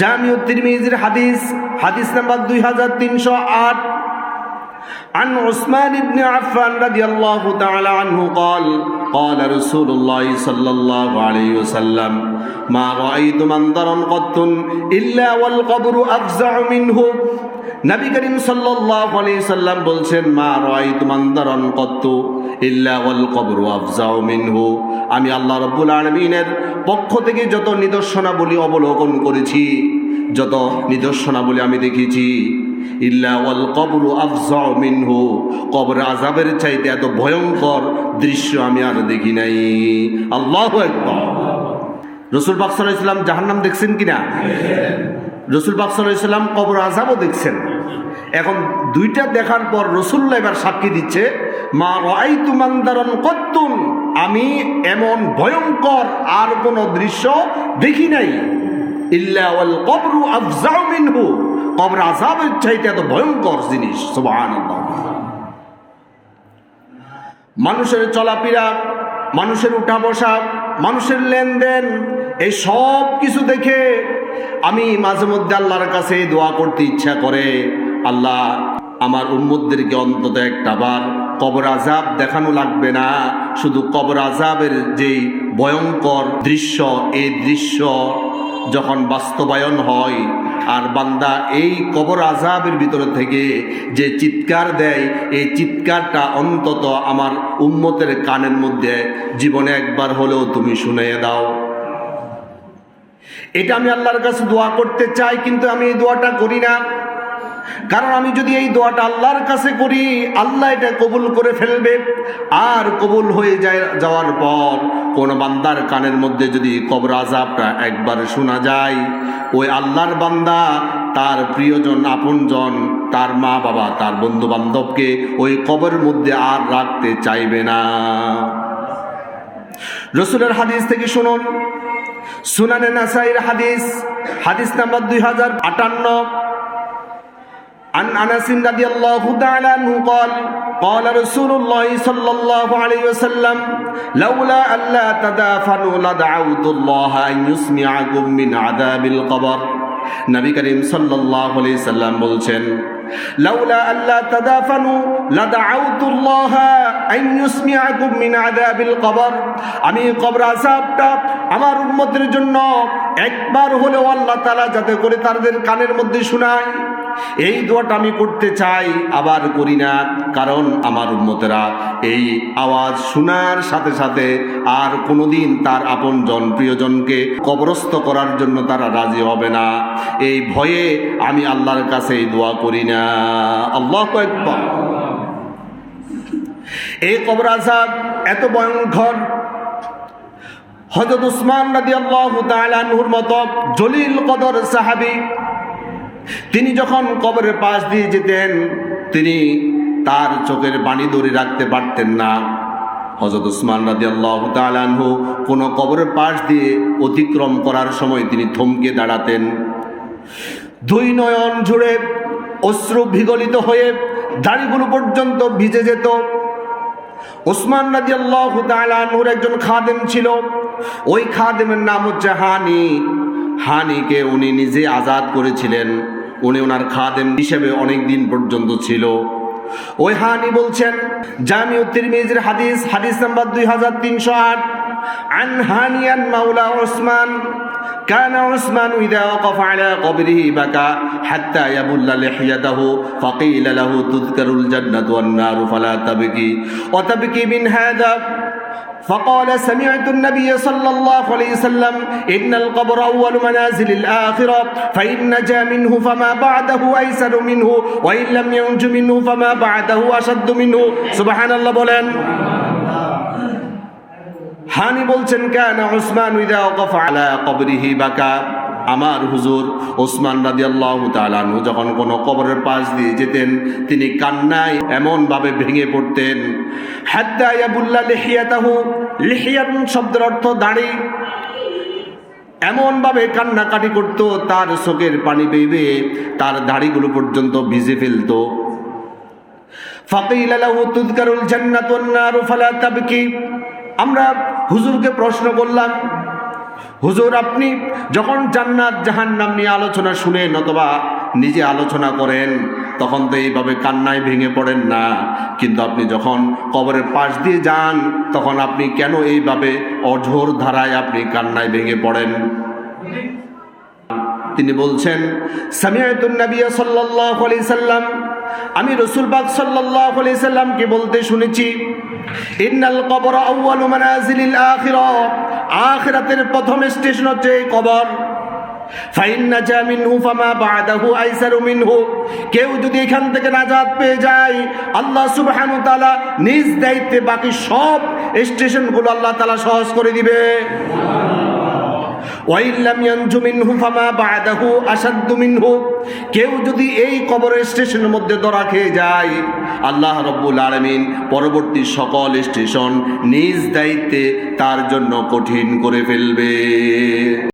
জামিউ তিরমিজির হাদিস হাদিস নাম্বার দুই হাজার তিনশো আট عن عثمان بن عفان رضي الله تعالى عنه قال قال رسول الله صلى الله عليه وسلم ما رأيت منظرا قط إلا والقبر أفزع منه নবী করিম সাল্লাল্লাহু আলাইহি সাল্লাম বলছেন মা রাআইতু মানদারান কত্তু ইল্লা ওয়াল কবরু আফজাউ মিনহু আমি আল্লাহ রাব্বুল আলামিনের পক্ষ থেকে যত নিদর্শনাবলী অবলোকন করেছি যত নিদর্শনাবলী আমি দেখেছি ইল্লা ওয়াল কবরু আফজাউ মিনহু কবর আযাবের চাইতে এত ভয়ঙ্কর দৃশ্য আমি আর দেখি নাই। আল্লাহু রসুল আলাইহি সাল্লাম জাহান্নাম দেখছেন কিনা? রসুল আলাইহি সাল্লাম কবর আযাবও দেখছেন। এখন দুইটা দেখার পর রসুল্লাহ এবার সাক্ষী দিচ্ছে, মা রাআইতু মানদারান কত্তুন আমি এমন ভয়ঙ্কর আর কোন দৃশ্য দেখি নাই। ইল্লা ওয়াল কবরু আফজাউ মিনহু। কবর আযাবের চাইতে এত ভয়ঙ্কর জিনিস, সুবহানাল্লাহ। মানুষের চলাফেরা, মানুষের উঠা বসা মানুষের লেনদেন, এই সব কিছু দেখে আমি মাঝে মধ্যে আল্লাহর কাছে দোয়া করতে ইচ্ছা করে, আল্লাহ আমার উম্মতদেরকে অন্তত একটা বার কবর আজাব দেখানো লাগবে না। শুধু কবর আজাবের যেই ভয়ঙ্কর দৃশ্য, এই দৃশ্য যখন বাস্তবায়ন হয়, আর বান্দা এই কবর আজাবের ভিতরে থেকে যে চিৎকার দেয়, এই চিৎকারটা অন্তত আমার উম্মতের কানের মধ্যে জীবনে একবার হলেও তুমি শুনে দাও। এটা আমি আল্লাহর কাছে দোয়া করতে চাই, কিন্তু আমি এই দোয়াটা করি না। কারণ আমি যদি এই দোয়াটা আল্লাহর কাছে করি, আল্লাহ এটা কবুল করে ফেলবে। আর কবুল হয়ে যায় যাওয়ার পর কোন বান্দার কানের মধ্যে যদি কবর আজাবটা একবার শোনা যায়, ওই আল্লাহর বান্দা তার প্রিয়জন, আপনজন, তার মা বাবা তার বন্ধু বান্ধবকে ওই কবরের মধ্যে আর রাখতে চাইবে না। রসুলের হাদিস থেকে শুনুন। সুনানে নাসাইর হাদিস হাদিস নাম্বার দুই হাজার আটান্ন। عن انس رضي الله تعالى عنه قال قال رسول الله صلى الله عليه وسلم لولا الا تدافنوا لدعوت الله ان يسمعكم من عذاب القبر নবী করিম সাল্লাল্লাহু আলাইহি সাল্লাম বলছেন লাউলা আল্লাহ তাদাফানু লাদাউতুল্লাহ আন ইউসমিআকুম মিন আযাবিল কবর আমি কবর আযাবটা আমার উম্মতের জন্য একবার হলেও আল্লাহ তাআলা যাতে করে তাদের কানের মধ্যে শোনায় এই দোয়াটা আমি করতে চাই, আবার করি না, কারণ আমার উন্মতেরা এই আওয়াজ শোনার সাথে সাথে আর কোনোদিন তার আপনজন প্রিয়জনকে কবরস্থ করার জন্য তারা রাজি হবে না। এই ভয়ে আমি আল্লাহর কাছে এই দোয়া করি না। আল্লাহ একবার এই কবর আজাব এত ভয়ঙ্কর। হজরত উসমান রাদি আল্লাহ তালানহুর মতো জলিল কদর সাহাবি তিনি যখন কবরের পাশ দিয়ে যেতেন, তিনি তার চোখের পানি ধরে রাখতে পারতেন না। হজরত উসমান রাজি আল্লাহ তালানহু কোনো কবরের পাশ দিয়ে অতিক্রম করার সময় তিনি থমকে দাঁড়াতেন। দুই নয়ন জুড়ে অশ্রু বিগলিত হয়ে দাড়িগুলো পর্যন্ত ভিজে যেত। ওসমান রাজি আল্লাহ তালানহুর একজন খাদেম ছিল। ওই খাদেমের নাম হচ্ছে হানি। হানিকে উনি নিজে আজাদ করেছিলেন। উনি ওনার খাদেম হিসেবে অনেক দিন পর্যন্ত ছিল ওই হানি বলছেন জামিউ তিরমিজির হাদিস হাদিস নাম্বার দুই হাজার তিনশো আট عن هانيا مولى عثمان كان عثمان إذا وقف على قبره بكى حتى يبل لحيته فقيل له تذكر الجنة والنار فلا تبكي وتبكي من هذا فقال سمعت النبي صلى الله عليه وسلم إن القبر أول منازل الآخرة فإن نجا منه فما بعده أيسر منه وإن لم ينج منه فما بعده أشد منه سبحان الله بولن হানি বলছেন কেন উসমান উইদা ওকফ আলা কবরিহি বাকা আমার হুজুর ওসমান রাজি আল্লাহ তালানু যখন কোনো কবরের পাশ দিয়ে যেতেন, তিনি কান্নায় এমনভাবে ভেঙে পড়তেন হাদ্দায়াবুল্লাহ লিহিয়াতাহু। লিহিয়ান শব্দের অর্থ দাড়ি। এমনভাবে কান্নাকাটি করত, তার চোখের পানি বেবে তার দাড়িগুলো পর্যন্ত ভিজে ফেলতো। ফাকিল ফালা তাবকি। আমরা হুজুরকে প্রশ্ন করলাম হুজুর, আপনি যখন জান্নাত জাহান্নাম নিয়ে আলোচনা শুনেন অথবা নিজে আলোচনা করেন, তখন তো এইভাবে কান্নায় ভেঙে পড়েন না। কিন্তু আপনি যখন কবরের পাশ দিয়ে যান, তখন আপনি কেন এইভাবে অঝোর ধারায় আপনি কান্নায় ভেঙে পড়েন? তিনি বলছেন আমি রসুল পাক সাল্লাল্লাহু আলাইহি সাল্লামকে বলতে শুনেছি ইন্নাল কবর আখিরাতের প্রথম স্টেশন হচ্ছে কবর। কেউ যদি এখান থেকে নাজাত পেয়ে যায়, আল্লাহ সুবহানাহু নিজ দায়িত্বে বাকি সব স্টেশনগুলো আল্লাহ তাআলা সহজ করে দিবে। ওয়াইল্লাম ইয়ানজু মিনহু ফামা বাদাহু আসাদ্দু মিনহু। কেউ যদি এই কবরের স্টেশনের মধ্যে ধরা খেয়ে যায়, আল্লাহ রব্বুল আলমিন পরবর্তী সকল স্টেশন নিজ দায়িত্বে তার জন্য কঠিন করে ফেলবে।